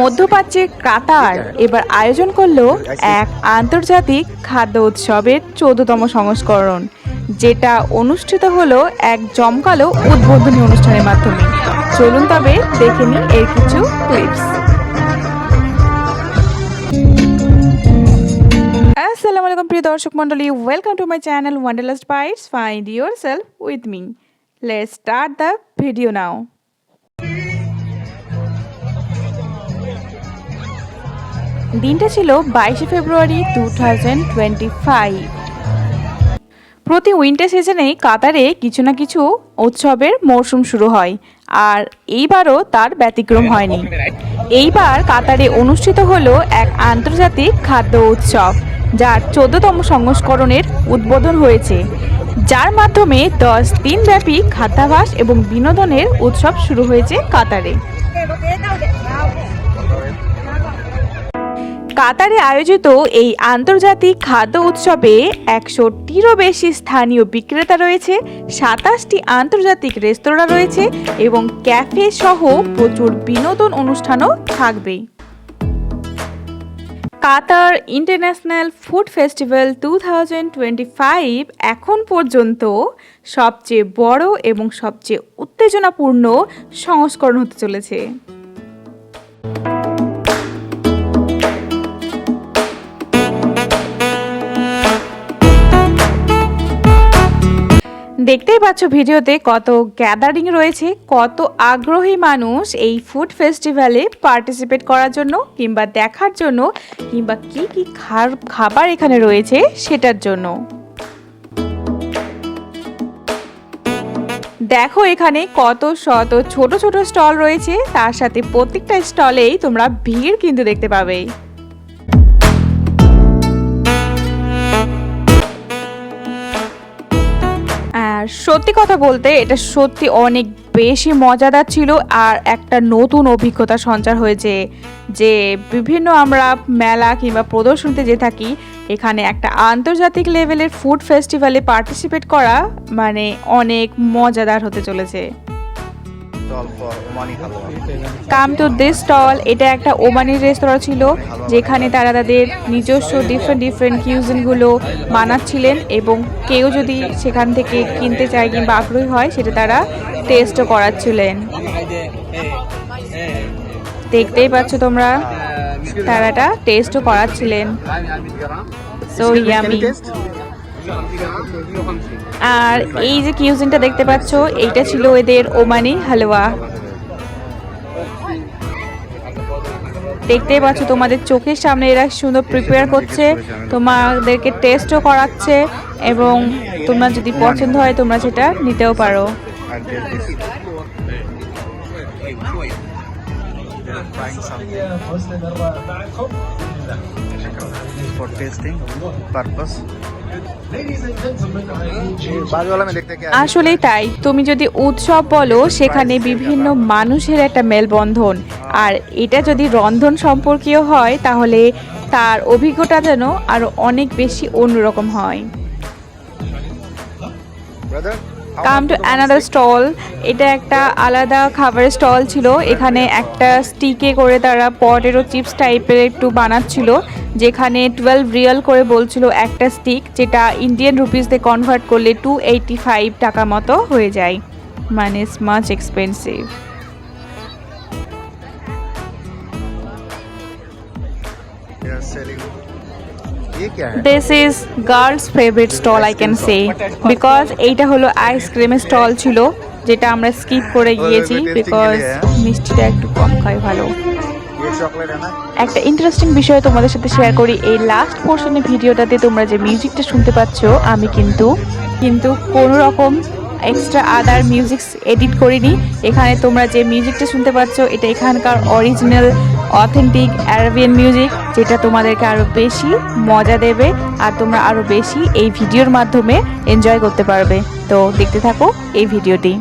মধ্যপ্রাচ্যে কাতার এবার আয়োজন করল এক আন্তর্জাতিক খাদ্য উৎসবের চোদ্দতম সংস্করণ, যেটা অনুষ্ঠিত হলো এক জমকালো উদ্বোধনী অনুষ্ঠানের মাধ্যমে। চলুন তবে দেখে নিই এর কিছু ক্লিপস আসসালামু আলাইকুম প্রিয় দর্শক মণ্ডলী welcome to my channel Wanderlust Bites find yourself with me let start the video now দিনটা ছিল বাইশে February two thousand twenty five. প্রতি উইন্টার সিজনে কাতারে কিছু না কিছু উৎসবের মরশুম শুরু হয়, আর এইবারও তার ব্যতিক্রম হয়নি। এইবার কাতারে অনুষ্ঠিত হলো এক আন্তর্জাতিক খাদ্য উৎসব, যার চোদ্দতম সংস্করণের উদ্বোধন হয়েছে। যার মাধ্যমে দশ দিনব্যাপী খাদ্যাভাস এবং বিনোদনের উৎসব শুরু হয়েছে কাতারে। কাতারে আয়োজিত এই আন্তর্জাতিক খাদ্য উৎসবে একশোটিরও বেশি স্থানীয় বিক্রেতা রয়েছে, সাতাশটি আন্তর্জাতিক রেস্তোরাঁ রয়েছে এবং ক্যাফে সহ প্রচুর বিনোদন অনুষ্ঠানও থাকবে। Qatar international food festival two এখন পর্যন্ত সবচেয়ে বড় এবং সবচেয়ে উত্তেজনাপূর্ণ সংস্করণ হতে চলেছে। দেখতেই পাচ্ছ ভিডিওতে কত গ্যাদারিং রয়েছে, কত আগ্রহী মানুষ এই ফুড ফেস্টিভ্যালে পার্টিসিপেট করার জন্য কিংবা দেখার জন্য কিংবা কি কি খাবার এখানে রয়েছে সেটার জন্য। দেখো এখানে কত শত, ছোট ছোট স্টল রয়েছে, তার সাথে প্রত্যেকটা স্টলেই তোমরা ভিড় কিন্তু দেখতে পাবে। আর সত্যি কথা বলতে, এটা সত্যি অনেক বেশি মজাদার ছিল আর একটা নতুন অভিজ্ঞতা সঞ্চার হয়েছে যে বিভিন্ন আমরা মেলা কিংবা প্রদর্শনীতে যে থাকি, এখানে একটা আন্তর্জাতিক লেভেলের ফুড ফেস্টিভ্যালে পার্টিসিপেট করা মানে অনেক মজাদার হতে চলেছে। কাম টু দিস স্টল এটা একটা ওমানি রেস্তোরাঁ ছিল যেখানে তারা তাদের নিজস্ব ডিফারেন্ট ডিফারেন্ট কিউজিনগুলো বানাচ্ছিলেন এবং কেউ যদি সেখান থেকে কিনতে চায় কিংবা আগ্রহী হয় সেটা তারা টেস্টও করাচ্ছিলেন। দেখতেই পাচ্ছ তোমরা তারা এটা টেস্টও করাচ্ছিলেন। সো ইয়ামি আর এই যে কিউজিনটা দেখতে পাচ্ছ, এইটা ছিল এদের ওমানি হালুয়া। দেখতেই পাচ্ছ তোমাদের চোখের সামনে এরা সুন্দর প্রিপেয়ার করছে, তোমাদেরকে টেস্টও করাচ্ছে, এবং তোমরা যদি পছন্দ হয়, তোমরা সেটা নিতেও পারো। for tasting purpose. আসলে তাই। তুমি যদি উৎসব বলো সেখানে বিভিন্ন মানুষের একটা মেলবন্ধন। আর এটা যদি রন্ধন সম্পর্কীয় হয় তাহলে তার অভিজ্ঞতা যেন আরও অনেক বেশি অন্যরকম হয়। কাম টু অ্যানাদার স্টল এটা একটা আলাদা খাবারের স্টল ছিল। এখানে একটা স্টিকে করে তারা পটেরও চিপস টাইপের একটু বানাচ্ছিল। যেখানে টুয়েলভ রিয়াল করে বলছিল একটা স্টিক যেটা ইন্ডিয়ান রুপিসতে কনভার্ট করলে টু এইটি ফাইভ টাকা মতো হয়ে যায়। মানে much expensive this is girls favourite stall I can say because এইটা হলো আইসক্রিমের স্টল ছিল যেটা আমরা স্কিপ করে গিয়েছি বিকজ মিষ্টিটা একটু কম খাই ভালো। একটা ইন্টারেস্টিং বিষয় তোমাদের সাথে শেয়ার করি। এই লাস্ট পোর্শনের ভিডিওটাতে তোমরা যে মিউজিকটা শুনতে পাচ্ছ, আমি কিন্তু কিন্তু কোনো রকম এক্সট্রা আদার মিউজিক এডিট করিনি। এখানে তোমরা যে মিউজিকটা শুনতে পাচ্ছ, এটা এখানকার অরিজিনাল অথেন্টিক অ্যারাবিয়ান মিউজিক যেটা তোমাদেরকে আরও বেশি মজা দেবে আর তোমরা আরও বেশি এই ভিডিওর মাধ্যমে এনজয় করতে পারবে। তো দেখতে থাকো এই ভিডিওটি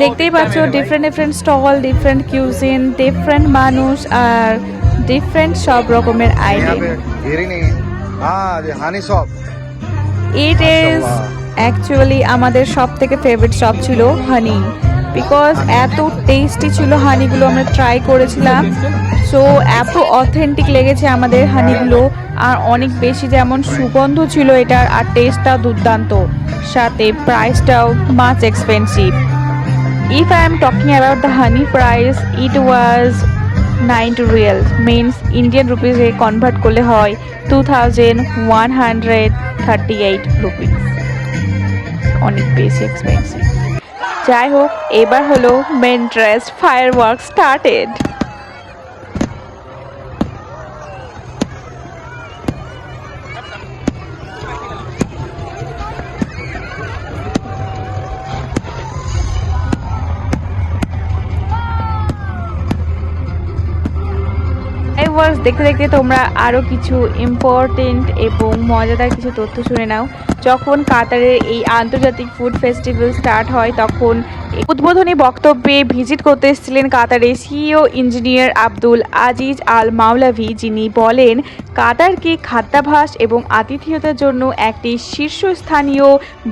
দেখতেই পাচ্ছ different different stall different cuisine different মানুষ আর ডিফারেন্ট সব রকমের আইডিয়া ইট ইজ অ্যাকচুয়ালি আমাদের সব। থেকে ফেভারিট শপ ছিল হানি। বিকজ এত টেস্টি ছিল হানিগুলো আমরা ট্রাই করেছিলাম। সো এত অথেন্টিক লেগেছে আমাদের হানিগুলো আর অনেক বেশি যেমন সুগন্ধ ছিল এটার আর টেস্টটাও দুর্দান্ত। সাথে প্রাইসটাও much expensive If I am talking about the honey price, it was 9 real means Indian rupees এ কনভার্ট করলে হয় 2138 রুপিস অনেক বেশি এক্সপেন্সিভ যাই হোক, এবার হলো main dress fire work started দেখতে দেখতে তোমরা আরও কিছু ইম্পর্টেন্ট এবং মজাদার কিছু তথ্য শুনে নাও। যখন কাতারের এই আন্তর্জাতিক ফুড ফেস্টিভ্যাল স্টার্ট হয়, তখন উদ্বোধনী বক্তব্যে ভিজিট করতে এসেছিলেন কাতারের CEO engineer Abdul Aziz Al Mawlawi যিনি বলেন, কাতারকে খাদ্যাভাস এবং আতিথেয়তার জন্য একটি শীর্ষস্থানীয়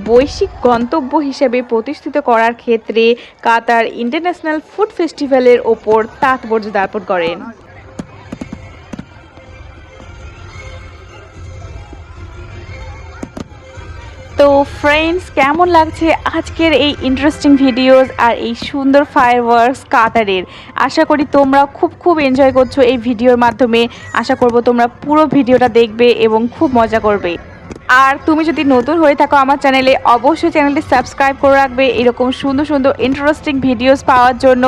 বৈশ্বিক গন্তব্য হিসেবে প্রতিষ্ঠিত করার ক্ষেত্রে কাতার ইন্টারন্যাশনাল ফুড ফেস্টিভ্যালের ওপর তাৎপর্য দাপন করেন। তো ফ্রেন্ডস কেমন লাগছে আজকের এই ইন্টারেস্টিং ভিডিওস আর এই সুন্দর ফায়ার ওয়ার্কস কাতারের? আশা করি তোমরা খুব খুব এনজয় করছ এই ভিডিওর মাধ্যমে। আশা করব তোমরা পুরো ভিডিওটা দেখবে এবং খুব মজা করবে। আর তুমি যদি নতুন হয়ে থাকো আমার চ্যানেলে, অবশ্যই চ্যানেলটি সাবস্ক্রাইব করে রাখবে এরকম সুন্দর সুন্দর ইন্টারেস্টিং ভিডিওস পাওয়ার জন্য।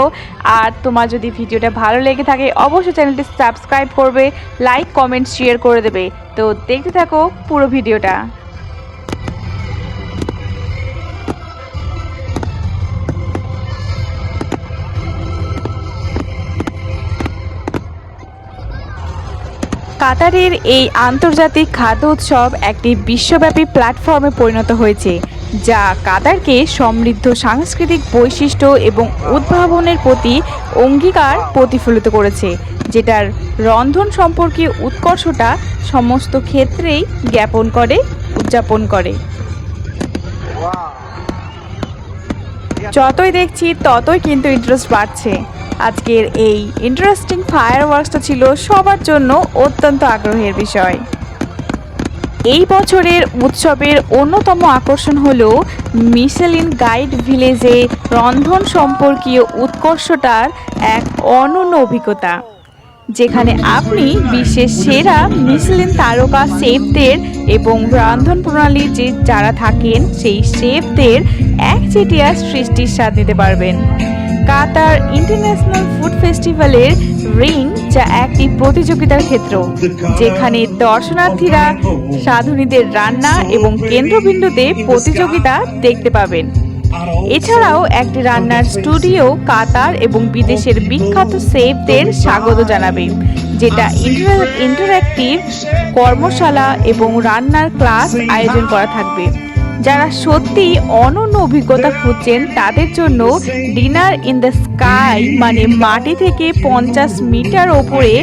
আর তোমার যদি ভিডিওটা ভালো লেগে থাকে, অবশ্যই চ্যানেলটি সাবস্ক্রাইব করবে লাইক কমেন্ট শেয়ার করে দেবে। তো দেখতে থাকো পুরো ভিডিওটা কাতারের এই আন্তর্জাতিক খাদ্য উৎসব একটি বিশ্বব্যাপী প্ল্যাটফর্মে পরিণত হয়েছে, যা কাতারকে সমৃদ্ধ সাংস্কৃতিক বৈশিষ্ট্য এবং উদ্ভাবনের প্রতি অঙ্গীকার প্রতিফলিত করেছে, যেটার রন্ধন সম্পর্কে উৎকর্ষটা সমস্ত ক্ষেত্রেই জ্ঞাপন করে, উদযাপন করে। যতই দেখছি, ততই কিন্তু ইন্টারেস্ট বাড়ছে। আজকের এই ইন্টারেস্টিং ফায়ার ওয়ার্কসটা ছিল সবার জন্য অত্যন্ত আগ্রহের বিষয়। এই বছরের উৎসবের অন্যতম আকর্ষণ হল মিশেলিন গাইড ভিলেজে রন্ধন সম্পর্কীয় উৎকর্ষটার এক অনন্য অভিজ্ঞতা, যেখানে আপনি বিশ্বের সেরা মিসলিন তারকা শেফদের এবং রন্ধন প্রণালী যে যারা থাকেন, সেই শেফদের একচেটিয়া সৃষ্টির স্বাদ নিতে পারবেন। কাতার ইন্টারন্যাশনাল ফুড ফেস্টিভ্যালের রিং যা একটি প্রতিযোগিতার ক্ষেত্র, যেখানে দর্শনার্থীরা সাধুনীদের রান্না এবং কেন্দ্রবিন্দুতে প্রতিযোগিতা দেখতে পাবেন। এছাড়াও একটি রান্নার স্টুডিও কাতার এবং বিদেশের বিখ্যাত সেফদের স্বাগত জানাবে, যেটা ইন্টারঅ্যাক্টিভ কর্মশালা এবং রান্নার ক্লাস আয়োজন করা থাকবে। যারা সত্যি অনন্য অভিজ্ঞতা খুঁজছেন, তাদের জন্য ডিনার ইন দ্য স্কাই মানে মাটি থেকে পঞ্চাশ মিটার ওপরে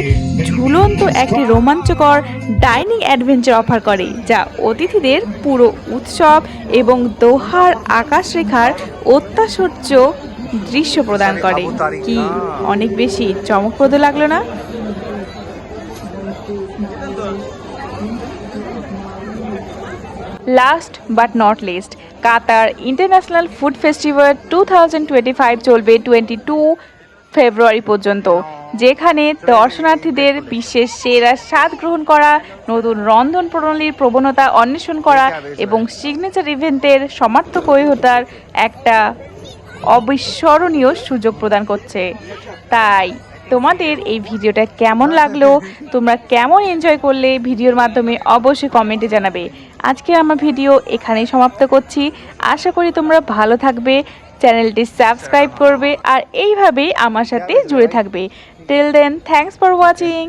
ঝুলন্ত একটি রোমাঞ্চকর ডাইনিং অ্যাডভেঞ্চার অফার করে, যা অতিথিদের পুরো উৎসব এবং দোহার আকাশরেখার অত্যাশ্চর্য দৃশ্য প্রদান করে। কি, অনেক বেশি চমকপ্রদ লাগল না? Last but not least Qatar international food festival two thousand twenty five চলবে টোয়েন্টি টু ফেব্রুয়ারি পর্যন্ত, যেখানে দর্শনার্থীদের বিশ্বের সেরা স্বাদ গ্রহণ করা, নতুন রন্ধন প্রণালীর প্রবণতা অন্বেষণ করা এবং সিগনেচার ইভেন্টের সমার্থক হয়ে একটা অবিস্মরণীয় সুযোগ প্রদান করছে। তাই তোমাদের এই ভিডিওটা কেমন লাগল, তোমরা কেমন এনজয় করলে, ভিডিওর মাধ্যমে অবশ্যই কমেন্টে জানাবে। আজকে আমার ভিডিও এখানেই সমাপ্ত করছি। আশা করি তোমরা ভালো থাকবে, চ্যানেলটি সাবস্ক্রাইব করবে, আর এইভাবেই আমার সাথে জুড়ে থাকবে। Till then thanks for watching